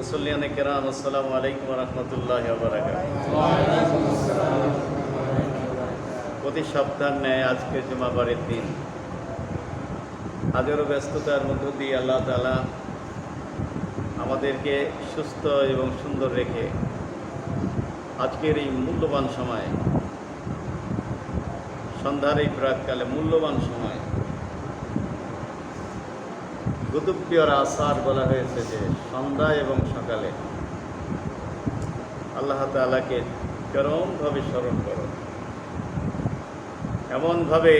মুসল্লিয়ান কেরাম আলাইকুম রহমতুল্লাহ প্রতি সপ্তাহ ন্যায় আজকে জুমাবারের দিন। হাজারো ব্যস্ততার মধ্য দিয়ে আল্লাহ তালা আমাদেরকে সুস্থ এবং সুন্দর রেখে আজকের এই মূল্যবান সময়, সন্ধ্যার এই প্রাককালে মূল্যবান সময় গুতুব্বিয়র আসার বলা হয়েছে যে সন্ধ্যা এবং সকালে। আল্লাহ তালাকে চরমভাবে স্মরণ করো। এমনভাবে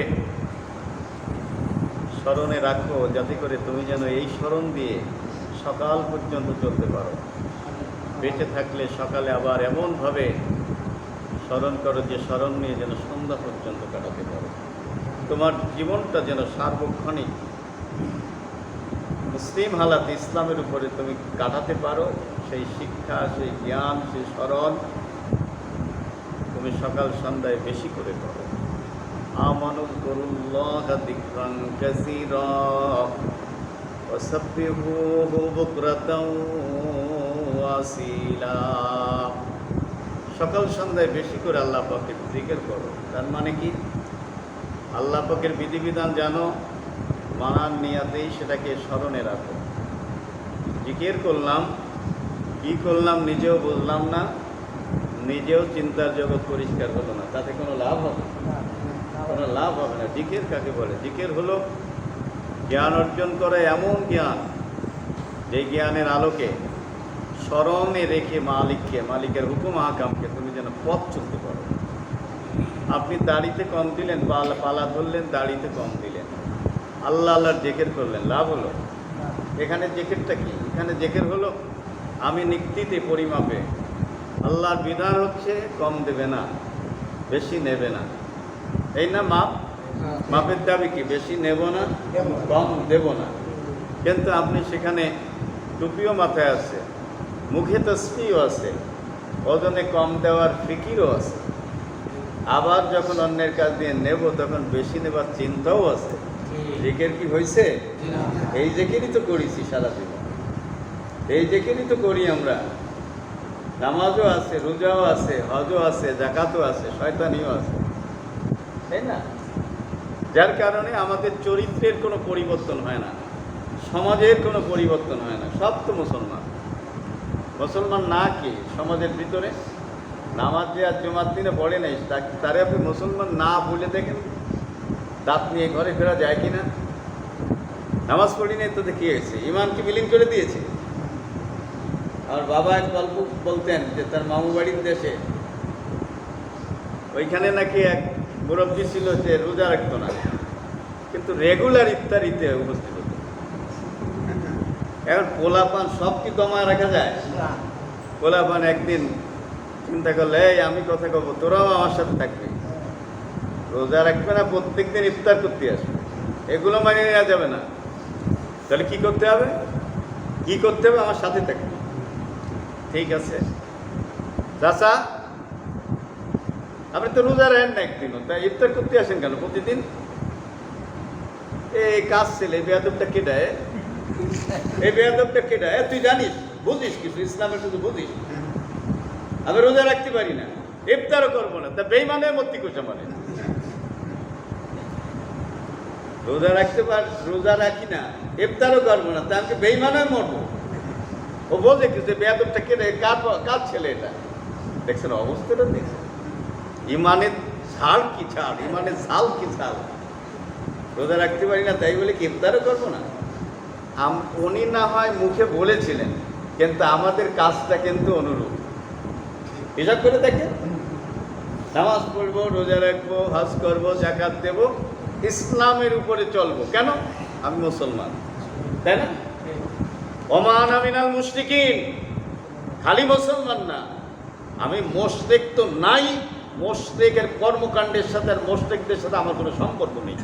স্মরণে রাখো যাতে করে তুমি যেন এই স্মরণ দিয়ে সকাল পর্যন্ত চলতে পারো। বেঁচে থাকলে সকালে আবার এমনভাবে স্মরণ করো যে স্মরণ নিয়ে যেন সন্ধ্যা পর্যন্ত কাটাতে পারো। তোমার জীবনটা যেন সার্বক্ষণিক মুসলিম হালাত ইসলামের উপরে তুমি কাটাতে পারো সেই শিক্ষা সেই জ্ঞান সেই স্মরণ তুমি সকাল সন্ধ্যায় বেশি করে করো আমানু করুল্লাহ দিক্রান কাসীরা وسبحوه بكرة ওয়াসিলা সকাল সন্ধ্যায় বেশি করে আল্লাহ পাকের জিকির করো তার মানে কি আল্লাহ পাকের বিধিবিধান জানো মানার নিয়াতেই সেটাকে স্মরণে রাখো। জিকির করলাম, কি করলাম নিজেও বুঝলাম না, নিজেও চিন্তার জগৎ পরিষ্কার হলো না। তাতে কোনো লাভ হবে? কোনো লাভ হবে না। জিকের কাকে বলে? জিকের হলো জ্ঞান অর্জন করা এমন জ্ঞান, যে জ্ঞানের আলোকে স্মরণে রেখে মালিককে, মালিকের হুকুম আকামকে তুমি যেন পথ চলতে পারো। আপনি দাড়িতে কম দিলেন পালা ধরলেন, দাড়িতে কম দিলেন। আল্লাহ আল্লাহর জেকের করলেন, লাভ হলো। এখানে জেকেরটা কি? এখানে জেকের হলো, আমি নিক্তিতে পরিমাপে, আল্লাহর বিধান হচ্ছে কম দেবে না, বেশি নেবে না। এই না মাপ? মাপের দাবি কি? বেশি নেব না, কম দেব না। কিন্তু আপনি সেখানে টুপিও মাথায় আছে, মুখে তসপিও আছে, ওজনে কম দেওয়ার ফিকিরও আছে। আবার যখন অন্যের কাছ দিয়ে নেব, তখন বেশি নেবার চিন্তাও আছে। জেকের কি হয়েছে এই জেকেরই তো করেছি সারা জীবন এই জেকেরই তো করি আমরা। নামাজও আছে, রোজাও আছে, হজও আছে জাকাতও আছে, শয়তানিও আছে। তাই না? যার কারণে আমাদের চরিত্রের কোনো পরিবর্তন হয় না। সমাজের কোনো পরিবর্তন হয় না। সব তো মুসলমান। মুসলমান না কি? সমাজের ভিতরে? নামাজ যে আর জমার দিনে পড়ে নাই তারে আপনি মুসলমান না বলে দেখেন দাঁত নিয়ে ঘরে ফেরা যায় কি না নামাজ পড়ি নাই তো কি হয়েছে ইমান কি বিলীন করে দিয়েছে। আমার বাবা এক গল্প বলতেন যে তার মামু বাড়ির দেশে, ওইখানে নাকি এক মুরব্বী ছিল যে রোজা রাখতো না, কিন্তু রেগুলার ইফতারিতে উপস্থিত হতো। এখন পোলাপান সব কি দমায় রাখা যায়? পোলাপান একদিন চিন্তা করলে, এই, আমি কথা কব, তোরাও আমার সাথে থাকবি? রোজা রাখবে না প্রত্যেকদিন ইফতার করতে আসবে। এগুলো মানিয়ে নেওয়া যাবে না। তাহলে কি করতে হবে? কি করতে হবে? আমার সাথে থাকবে ঠিক আছে। চাষা আপনি তো রোজা রাখেন না একদিনও। তাই ইফতার করতে আসেন কেন প্রতিদিন? এই কাজ ছেলে বেয়াদবটা কেটা এ? এই বেয়াদবটা কেটা এ, তুই জানিস বুঝিস কিছু ইসলামের শুধু বুঝিস। আমি রোজা রাখতে পারি না। ইফতারও করব না। তা বেইমানের কোচা মানে? রোজা রাখতে পার, রোজা রাখি না, ইফতারও করব না, তা আমি বেইমানের মরবো। ও কি, যে বেয়াদবটা কেটে কার কার ছেলে এটা? দেখছেন অবস্থাটা দেখছেন। ইমানের ঝাল কি ছাড় ইমানের ঝাল কি ছাল রোজা রাখতে পারি না, তাই বলে কি ইফতারও করব না? উনি না হয় মুখে বলেছিলেন, কিন্তু আমাদের কাজটা কিন্তু অনুরূপ। হিসাব করে দেখেন। নামাজ পড়ব, রোজা রাখব, হজ করব জাকাত দেব ইসলামের উপরে চলবো। কেন? আমি মুসলমান। তাই না? ওমান আমিনাল মুশরিকিন। খালি মুসলমান না। আমি মোশরেক তো নাই। মোশরেকের কর্মকাণ্ডের সাথে আর মোশরেকদের সাথে আমার কোনো সম্পর্ক নেই।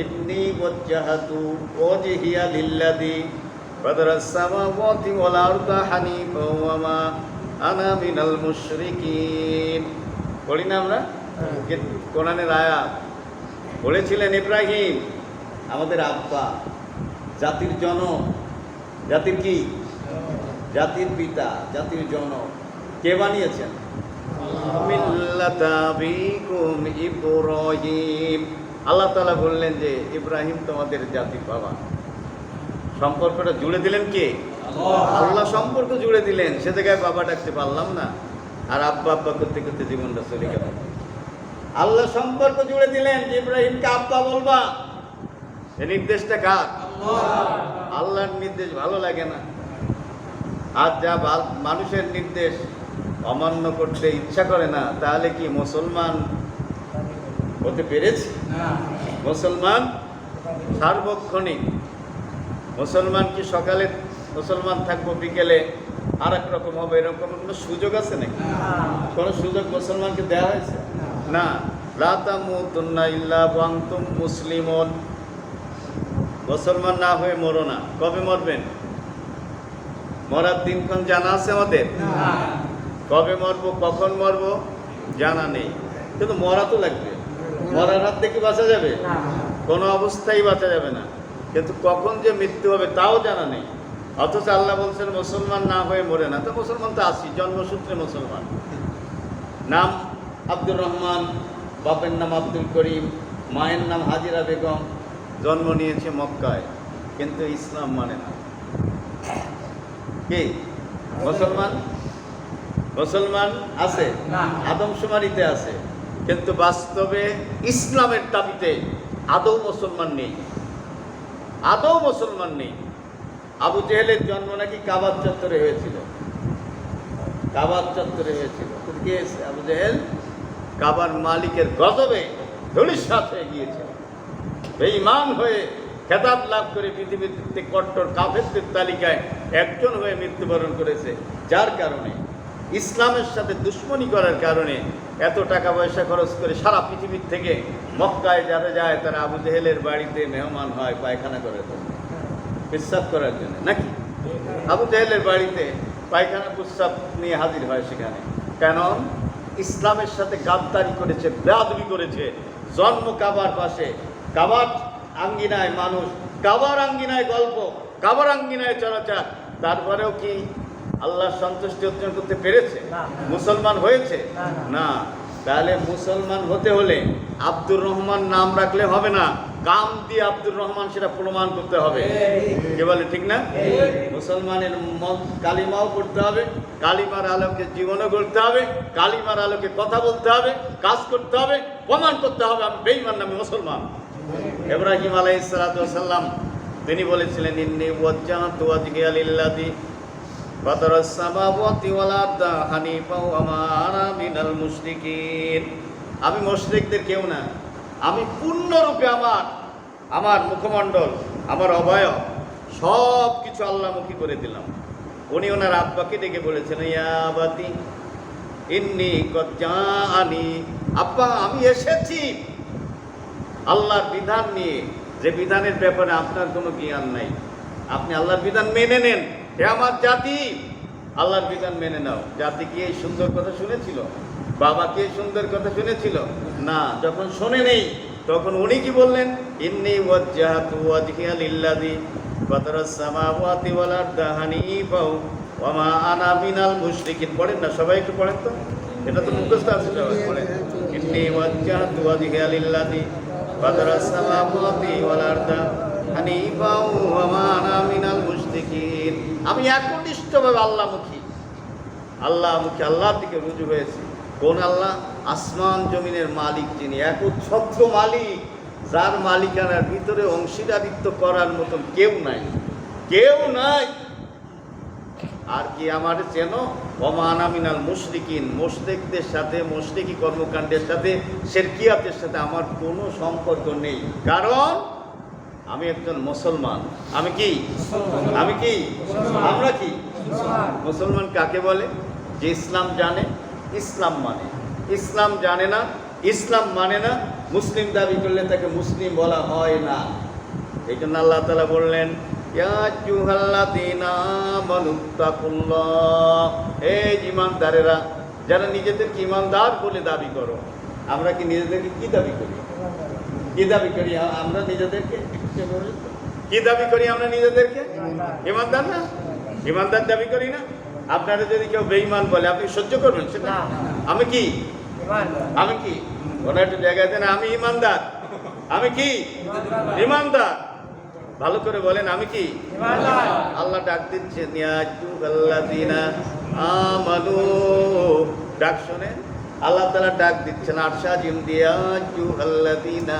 ইন্নি ওয়াজ্জাহাতু ওয়াজহিয়া লিল্লাযী ফাতারাস সামাওয়াতি ওয়াল আরদা হানিফা ওয়া মা আনা মিনাল মুশরিকিন। পড়ি না আমরা? কে- কোরআনের আয়াত। বলেছিলেন ইব্রাহিম আমাদের আব্বা জাতির জনক। জাতির কি? জাতির পিতা জাতির জনক। কে বানিয়েছেন? ইব্রাহিম। আল্লাহ তাআলা বললেন যে ইব্রাহিম তোমাদের জাতির বাবা। সম্পর্কটা জুড়ে দিলেন কে? আল্লাহ সম্পর্ক জুড়ে দিলেন। সে জায়গায় বাবা ডাকতে পারলাম না। আর আব্বা আব্বা করতে করতে জীবনটা চলে গেল। আল্লাহ সম্পর্ক জুড়ে দিলেন ইব্রাহিমকে আব্বা বলবা? এ নির্দেশটা কার? আল্লাহর নির্দেশ ভালো লাগে না। আর যা মানুষের নির্দেশ অমান্য করতে ইচ্ছা করে না, তাহলে কি মুসলমান হতে পেরেছি? মুসলমান সার্বক্ষণিক। মুসলমান কি সকালে মুসলমান থাকব, বিকেলে আর এক রকম হবে, এরকম কোনো সুযোগ আছে নাকি? কোনো সুযোগ মুসলমানকে দেওয়া হয়েছে? না। লাতামুতুন্না ইল্লা ওয়ান্তুম মুসলিমন। মুসলমান না হয়ে মরো না। কবে মরবেন? মরার দিনক্ষণ জানা আছে আমাদের? কবে মরবো? কখন মরবো? জানা নেই। কিন্তু মরা তো লাগবে। মরার হাত থেকে বাঁচা যাবে? কোনো অবস্থায় বাঁচা যাবে না। কিন্তু কখন যে মৃত্যু হবে তাও জানা নেই। অথচ আল্লাহ বলছেন মুসলমান না হয়ে মরে না। তো মুসলমান তো আসি জন্মসূত্রে মুসলমান। নাম আব্দুর রহমান বাপের নাম আব্দুল করিম মায়ের নাম হাজিরা বেগম জন্ম নিয়েছে মক্কায় কিন্তু ইসলাম মানে না। কি? মুসলমান? মুসলমান আছে? আদমশুমারিতে আছে। কিন্তু বাস্তবে ইসলামের দাবিতে আদৌ মুসলমান নেই। আদৌ মুসলমান নেই। আবু জেহেলের জন্ম নাকি কাবার চত্বরে হয়েছিল। কাবার চত্বরে হয়েছিল। কে আবু জেহেল? কাবার মালিকের গজবে ধূলিসাৎ হয়ে গিয়েছিল বেঈমান হয়ে খেতাব লাভ করে পৃথিবীতে কট্টর কাফেরদের তালিকায় একজন হয়ে মৃত্যুবরণ করেছে। যার কারণে, ইসলামের সাথে দুশ্মনী করার কারণে এত টাকা পয়সা খরচ করে সারা পৃথিবীর থেকে মক্কায় যারা যায় তারা আবু জেহেলের বাড়িতে মেহমান হয় পায়খানা করে পেশাব করার জন্য, নাকি? আবু জাহেলের বাড়িতে পায়খানা প্রস্রাব নিয়ে হাজির হয় সেখানে। কেন? ইসলামের সাথে গাদ্দারি করেছে বেয়াদবি করেছে। জন্ম কাবার পাশে। কাবার আঙ্গিনায় মানুষ কাবার আঙ্গিনায় গল্প কাবার আঙ্গিনায় চলাচল। তারপরেও কি আল্লাহ সন্তুষ্টি অর্জন করতে পেরেছে? মুসলমান হয়েছে? না, তাহলে মুসলমান হতে হলে আব্দুর রহমান নাম রাখলে হবে না। কাম দিয়ে আব্দুর রহমান সেটা প্রমাণ করতে হবে। কে বলে ঠিক না? মুসলমানের ম- কালিমাও করতে হবে। কালিমার আলোকে জীবনও গড়তে হবে, কালিমার আলোকে কথা বলতে হবে, কাজ করতে হবে প্রমাণ করতে হবে, আমি বেইমান নামে মুসলমান। ইব্রাহিম আলাইসালাম তিনি বলেছিলেন, ইন্নি ওয়াজ্জাহাতু আমি মুশরিকদের কেউ না। আমি পূর্ণরূপে আমার আমার মুখমণ্ডল, আমার অবয়ব সব কিছু আল্লাহমুখী করে দিলাম। উনি ওনার আব্বাকে ডেকে বলেছেন ইয়াবাতি ইন্নি কজ্জাআনি আব্বা, আমি এসেছি। আল্লাহর বিধান নিয়ে, যে বিধানের ব্যাপারে আপনার কোনো জ্ঞান নাই। আপনি আল্লাহর বিধান মেনে নেন। হে আমার জাতি, আল্লাহর বিধান মেনে নাও। জাতি কি এই সুন্দর কথা শুনেছিল? বাবা কি সুন্দর কথা শুনেছিল? না, যখন শোনে নেই, তখন উনি কি বললেন? ইন্নি ওয়াজ্জাহাতু ওয়াজহিয়া লিল্লাযী। ফাতারাস সামাওয়াতি ওয়াল আরদা হানিফা ওয়া মা আনা মিনাল পড়েন না সবাই একটু পড়েন তো? এটা তো মুখস্থ আছে সবাই, পড়েন। ইন্নি ওয়াজ্জাহাতু ওয়াজহিয়া লিল্লাযী ফাতারাস সামাওয়াতি ওয়াল আরদা হানিফা ওয়া মা আনা মিনাল মুশরিকিন। আমি একনিষ্ঠভাবে আল্লাহমুখী। আল্লাহমুখী, আল্লাহর দিকে রুজু হয়েছি। কোন আল্লাহ আসমান জমিনের মালিক যিনি একচ্ছত্র মালিক। যার মালিকানার ভিতরে অংশীদারিত্ব করার মতন কেউ নাই। কেউ নাই। আর কি আমার চেন অমানামিনাল মুশরিকিন। মুশরিকদের সাথে মুশরিকি কর্মকাণ্ডের সাথে শেরকিয়াতের সাথে আমার কোনো সম্পর্ক নেই। কারণ আমি একজন মুসলমান। আমি কি? আমি কি? আমরা কি? মুসলমান কাকে বলে? যে ইসলাম জানে ইসলাম মানে। ইসলাম জানে না ইসলাম মানে না মুসলিম দাবি করলে তাকে মুসলিম বলা হয় না। এই জন্য আল্লাহ তালা বললেন "ইয়া আইয়ুহাল্লাযীনা আমানুত্তাকুল্লাহ", হে ইমানদারেরা যারা নিজেদেরকে ইমানদার বলে দাবি করো আমরা কি নিজেদেরকে কি দাবি করি? কি দাবি করি আমরা নিজেদেরকে? কি দাবি করি আমরা নিজেদেরকে? ইমানদার না? ইমানদার দাবি করি না? আপনারা যদি কেউ বেঈমান বলে আপনি সহ্য করবেন সেটা? আমি কি? আমি কি? কোনো একটা জায়গায় দেন আমি ইমানদার। আমি কি? ইমানদার। ভালো করে বলেন আমি কি। আল্লাহ ডাক দিচ্ছে আমানু। ডাক শুনে আল্লাহ তাআলা ডাক দিচ্ছেন আরশাজিম দিয়াজুগাল্লাযিনা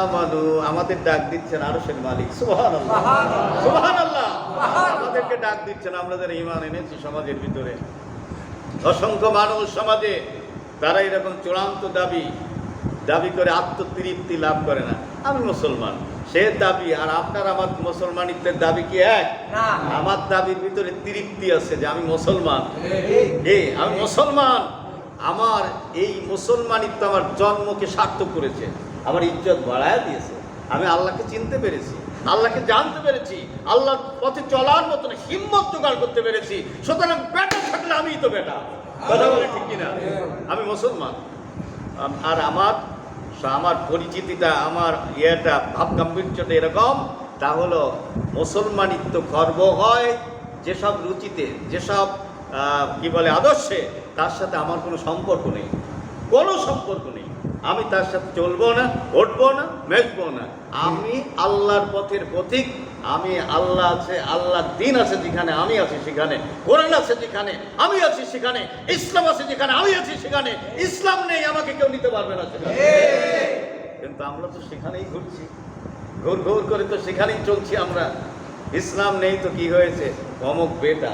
আমানু। আমাদের ডাক দিচ্ছেন আরশের মালিক। সুবহানাল্লাহ। সুবহানাল্লাহ। সুবহানাল্লাহ। আমাদেরকে ডাক দিচ্ছেন আমরা যারা ঈমান এনেছি সমাজের ভিতরে। অসংখ্য মানুষ সমাজে তারা এরকম চূড়ান্ত দাবি দাবি করে আত্মতৃপ্তি লাভ করে না। আমি মুসলমান সে দাবি আর আপনার আমার মুসলমানিত্বের দাবি কি এক? আমার দাবির ভিতরে তৃপ্তি আছে যে আমি মুসলমান। এ আমি মুসলমান। আমার এই মুসলমানিত্ব আমার জন্মকে সার্থক করেছে। আমার ইজ্জত বাড়ায় দিয়েছে। আমি আল্লাহকে চিনতে পেরেছি আল্লাহকে জানতে পেরেছি। আল্লাহর পথে চলার মতন হিম্মত জোগাড় করতে পেরেছি। সুতরাং বেটা থাকলে আমিই তো বেটা। কথা বলে ঠিক কিনা? আমি মুসলমান। আর আমার আমার পরিচিতিটা, আমার ইয়েটা, ভাব গাম্ভীর্যটা এরকম, তা হলো মুসলমানিত্ব গর্ব হয় যেসব রুচিতে, যেসব কি বলে, আদর্শে, তার সাথে আমার কোনো সম্পর্ক নেই। কোনো সম্পর্ক নেই। আমি তার সাথে চলবো না, উঠবো না মেশবো না। আমি আল্লাহর পথের পথিক আমি আল্লাহ আছে, আল্লাহ দিন আছে যেখানে, আমি আছি সেখানে। কোরআন আছে যেখানে, আমি আছি সেখানে। ইসলাম আছে যেখানে, আমি আছি সেখানে। ইসলাম নেই, আমাকে কেউ নিতে পারবে না সেখানে। কিন্তু আমরা তো সেখানেই ঘুরছি। ঘুর ঘুর করে তো সেখানেই চলছি আমরা। ইসলাম নেই তো কি হয়েছে? অমুক বেটা,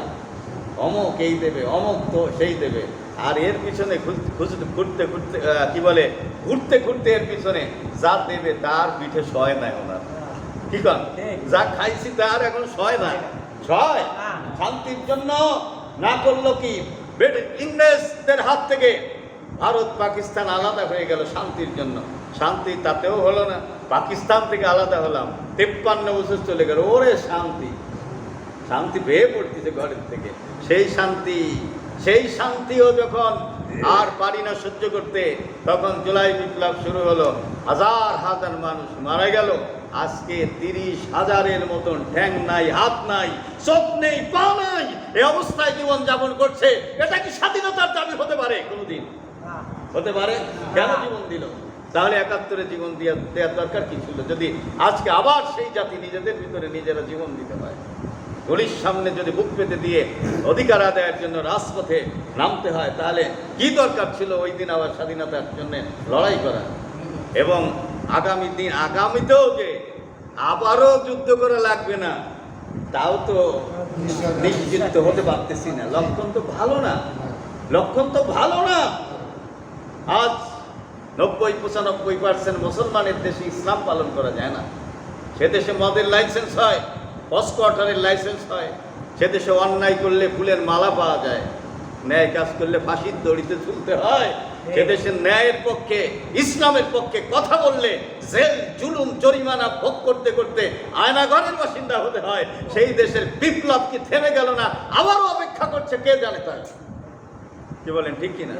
অমুক এই দেবে, অমুক তো সেই দেবে। আর এর পিছনে ঘুর- ঘুরতে ঘুরতে ঘুরতে কি বলে? ঘুরতে ঘুরতে এর পিছনে যা দেবে তার পিঠে সয় নাই ওনার। কি ঠিক। যা খাইছি তার এখন সয় না সয়। শান্তির জন্য না করল কি? ইংরেজদের হাত থেকে ভারত পাকিস্তান আলাদা হয়ে গেল শান্তির জন্য। শান্তি তাতেও হলো না। পাকিস্তান থেকে আলাদা হলাম। তেপ্পান্ন বছর চলে গেল। ওরে শান্তি। শান্তি বেয়ে পড়তেছে ঘরের থেকে। সেই শান্তি। সেই শান্তিও যখন আর পারি না সহ্য করতে তখন জুলাই বিপ্লব শুরু হলো। হাজার হাজার মানুষ মারা গেল। আজকে তিরিশ হাজারের মতন ঠ্যাং নাই হাত নাই চোখ নেই পা নাই এ অবস্থায় জীবন যাপন করছে। এটা কি স্বাধীনতার দাবি হতে পারে? কোনোদিন। হতে পারে? কেন জীবন দিল? তাহলে একাত্তরে জীবন দেওয়ার দেওয়ার দরকার কি ছিল? যদি আজকে আবার সেই জাতি নিজেদের ভিতরে নিজেরা জীবন দিতে হয় গলির সামনে যদি বুক পেতে দিয়ে অধিকার আদায়ের জন্য রাজপথে নামতে হয় তাহলে কি দরকার ছিল ওই দিন আবার স্বাধীনতার জন্য লড়াই করা এবং আগামী দিন আগামীতেও যে আবারও যুদ্ধ করা লাগবে না। তাও তো নিশ্চিত হতে পারতেছি না। লক্ষণ তো ভালো না। লক্ষণ তো ভালো না। আজ নব্বই, পঁচানব্বই পার্সেন্ট মুসলমানের দেশে ইসলাম পালন করা যায় না। সে দেশে মদের লাইসেন্স হয় পস্কোয়ার্টারের লাইসেন্স হয়। সে দেশে অন্যায় করলে ফুলের মালা পাওয়া যায়। ন্যায় কাজ করলে ফাঁসির দড়িতে ঝুলতে হয়। সে দেশের ন্যায়ের পক্ষে ইসলামের পক্ষে কথা বললে জেল জুলুম জরিমানা ভোগ করতে করতে আয়নাঘরের বাসিন্দা হতে হয়। সেই দেশের বিপ্লব কি থেমে গেল না? আবারও অপেক্ষা করছে কে জানে তাই কি বলেন ঠিক কিনা?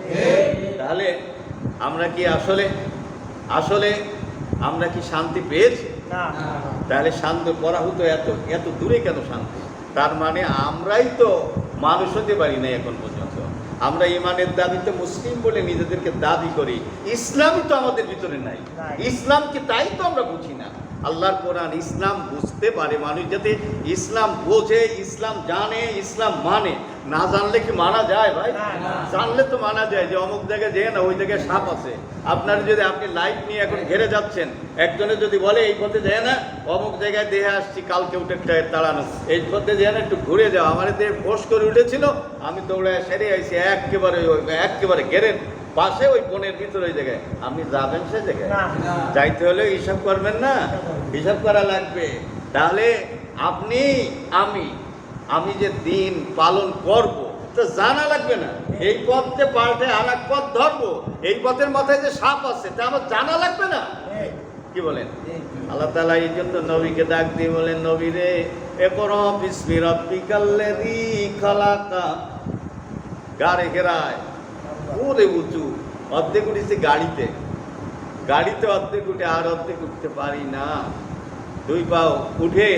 তাহলে আমরা কি আসলে আসলে আমরা কি শান্তি পেয়েছি? তাহলে শান্ত পরাহুত এত এত দূরে কেন শান্তি? তার মানে আমরাই তো মানুষ হতে পারি না এখন পর্যন্ত। আমরা ইমানের দাবিতে মুসলিম বলে নিজেদেরকে দাবি করি। ইসলাম তো আমাদের ভিতরে নাই। ইসলামকে তাই তো আমরা বুঝি না। আল্লাহর কোরআন ইসলাম বুঝতে পারে মানুষ যাতে ইসলাম বোঝে ইসলাম জানে ইসলাম মানে। না জানলে কি মানা যায় ভাই। জানলে তো মানা যায় যে অমুক জায়গায় যেয়ে না ওই জায়গায় সাপ আছে। আপনার যদি আপনি লাইট নিয়ে এখন ঘেরে যাচ্ছেন একজনে যদি বলে এই পথে যায় না অমুক জায়গায় দেহে আসছি কালকে উঠে তাড়ানো। এই পথে যায় না একটু ঘুরে যাও। আমার দেহে ফোস করে উঠেছিল আমি দৌড়ায় সেরে আইছি একেবারে একেবারে ঘেরের পাশে ওই বনের ভিতরে ওই জায়গায়। আপনি যাবেন সে জায়গায়? যাইতে হলে হিসাব করবেন না? হিসাব করা লাগবে। তাহলে আপনি আমি আমি যে দিন পালন করব তো জানা লাগবে না। এই পথে পাল্টে আর এক পথ ধরবো। এই পথের মাথায় যে সাপ আছে তা আমার জানা লাগবে না? কি বলেন? ঠিক। আল্লাহ তালা এই জন্য নবীকে ডাক দিয়ে বলেন নবী রে এ করো বিস্মি রব্বিকাল্লাযী খালাকা। গাড়ে ঘেরায়। ওরে উঁচু অর্ধেক উঠেছে গাড়িতে। গাড়িতে অর্ধেক উঠে আর অর্ধেক উঠতে পারি না। দুই পাও উঠে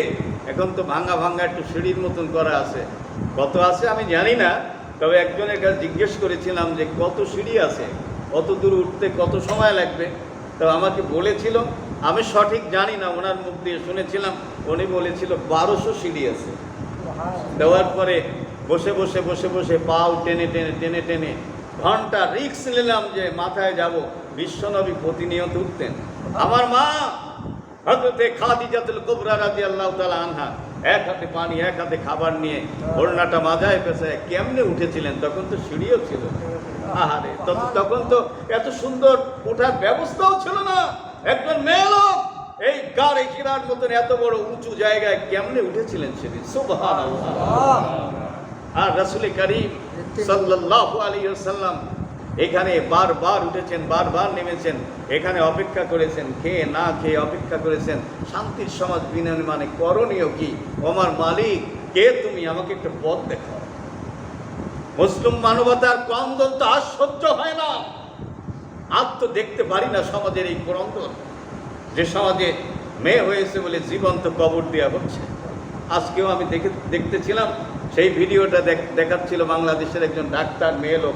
এখন তো ভাঙা ভাঙা একটু সিঁড়ির মতন করা আছে। কত আছে আমি জানি না তবে একজনের কাছে জিজ্ঞেস করেছিলাম যে কত সিঁড়ি আছে কত দূর উঠতে কত সময় লাগবে? তো আমাকে বলেছিল আমি সঠিক জানি না ওনার মুখ দিয়ে শুনেছিলাম উনি বলেছিল বারোশো সিঁড়ি আছে। দেওয়ার পরে বসে বসে বসে বসে পাও টেনে টেনে টেনে টেনে ঘণ্টা রিক্স নিলাম যে মাথায় যাব। বিশ্বনবী প্রতিনিয়ত উঠতেন। আমার মা হজরতে খাদিজাতুল কুবরা রাদিয়াল্লাহু তাআলা আনহা, এক হাতে পানি, এক হাতে খাবার নিয়ে ওড়নাটা মাজায় পেছায় কেমনে উঠেছিলেন? তখন তো সিঁড়িও ছিল। আহারে তখন তো এত সুন্দর ওঠার ব্যবস্থাও ছিল না। একজন মেয়ে লোক এই গাড়ি কিরার মতন এত বড় উঁচু জায়গায় কেমনে উঠেছিলেন সেদিন? সুবহানাল্লাহ। আর রাসুল করিম সাল্লাল্লাহু আলাইহি ওয়াসাল্লাম এখানে বারবার উঠেছেন, বারবার নেমেছেন, এখানে অপেক্ষা করেছেন খেয়ে না খেয়ে অপেক্ষা করেছেন, শান্তির সমাজ বিনির্মাণে করণীয় কি? আমার মালিক, কে তুমি? আমাকে একটা পথ দেখাও। মুসলিম মানবতার ক্রন্দন তো আর সহ্য হয় না। আর তো দেখতে পারি না সমাজের এই ক্রন্দন। যে সমাজে মেয়ে হয়েছে বলে জীবন্ত কবর দেওয়া হচ্ছে। আজকেও আমি দেখে দেখতেছিলাম সেই ভিডিওটা দেখ- দেখাচ্ছিল বাংলাদেশের একজন ডাক্তার, মেয়ে লোক।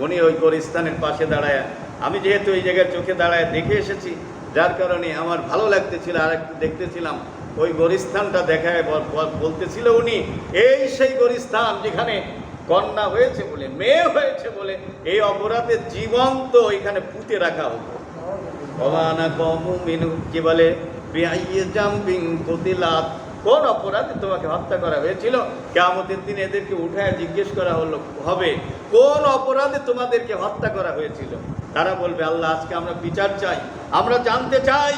উনি ওই গোরস্থানের পাশে দাঁড়ায়। আমি যেহেতু এই জায়গায় চোখে দাঁড়ায় দেখে এসেছি, যার কারণে আমার ভালো লাগতেছিল আর একটু দেখতেছিলাম। ওই গোরস্থানটা দেখায় বল- বল- বলতেছিল উনি, এই সেই গোরস্থান যেখানে কন্যা হয়েছে বলে, মেয়ে হয়েছে বলে, এই অপরাধে জীবন্ত এখানে পুঁতে রাখা হতো। অবানা কমু মিনু কি বলে কুতিলাত কোন অপরাধে তোমাকে হত্যা করা হয়েছিল? কেমতের দিন এদেরকে উঠায় জিজ্ঞেস করা হলো, হবে? কোন অপরাধে তোমাদেরকে হত্যা করা হয়েছিল? তারা বলবে, আল্লাহ, আজকে আমরা বিচার চাই, আমরা জানতে চাই।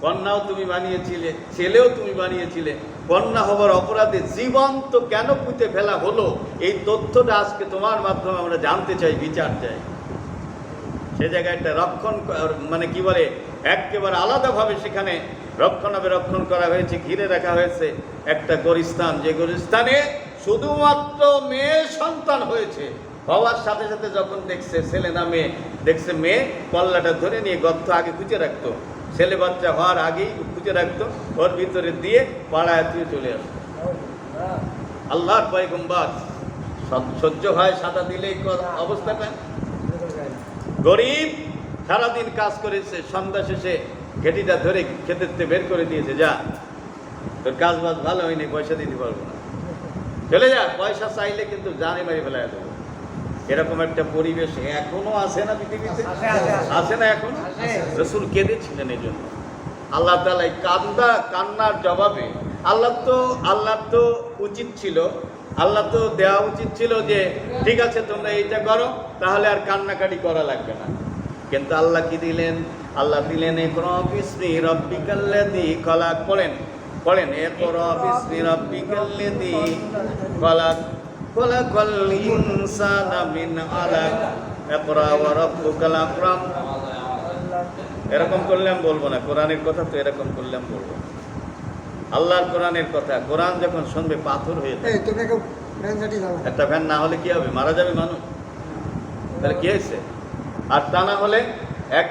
কন্যাও তুমি বানিয়েছিলে, ছেলেও তুমি বানিয়েছিলে। কন্যা হবার অপরাধে জীবন্ত কেন পুঁতে ফেলা হলো? এই তথ্যটা আজকে তোমার মাধ্যমে আমরা জানতে চাই, বিচার চাই। সে জায়গায় একটা রক্ষণ মানে কি বলে, একেবারে আলাদাভাবে সেখানে রক্ষণাবেক্ষণ করা হয়েছে, ঘিরে রাখা হয়েছে একটা গরিস্থান যে গরিস্থানে শুধুমাত্র মেয়ে সন্তান হয়েছে। হওয়ার সাথে সাথে যখন দেখছে ছেলে না মেয়ে, দেখছে মেয়ে কল্লাটা ধরে নিয়ে গর্ত আগে খুঁজে রাখতো। ছেলে বাচ্চা হওয়ার আগেই খুঁজে রাখতো, ওর ভিতরে দিয়ে পাড়ায় দিয়ে চলে আসতো। আল্লাহর পয়গম্বর সহ্য- হয়, সাদা দিলেই ক- অবস্থাটা। গরিব সারাদিন কাজ করেছে, সন্ধ্যা শেষে ঘেটিটা ধরে খেতে বের করে দিয়েছে যা। তোর কাজ বাজ ভালো হয়নি পয়সা দিতে পারব না। চলে যা পয়সা চাইলে কিন্তু জানে মারি ফেলা দেবো। এরকম একটা পরিবেশ এখনও আছে না পৃথিবীতে? আছে, না এখন। রসুল কেঁদেছিলেন এই জন্য। আল্লাহ তালা এই কান্দা কান্নার জবাবে আল্লাহ তো আল্লাহ তো উচিত ছিল আল্লাহ তো দেওয়া উচিত ছিল যে ঠিক আছে তোমরা এইটা করো তাহলে আর কান্নাকাটি করা লাগবে না। কিন্তু আল্লাহ কি দিলেন? আল্লাহ দিলেন একরবিসমি রব্বিকাল্লাযী খলাক। পড়েন পড়েন একরবিসমি রব্বিকাল্লাযী খলাক। খলাকাল ইনসানা মিন আলাক। ইকরা ওয়া রাব্বুকাল আকরাম। এরকম করলাম বলব না। কোরআনের কথা তো এরকম করলাম বলব আল্লাহর কোরআনের কথা। কোরআন যখন শুনবে পাথর হয়ে যাবে। একটু ফ্যান না হলে কি হবে? মারা যাবে মানুষ? তাহলে কি হয়েছে? আর তা না হলে এক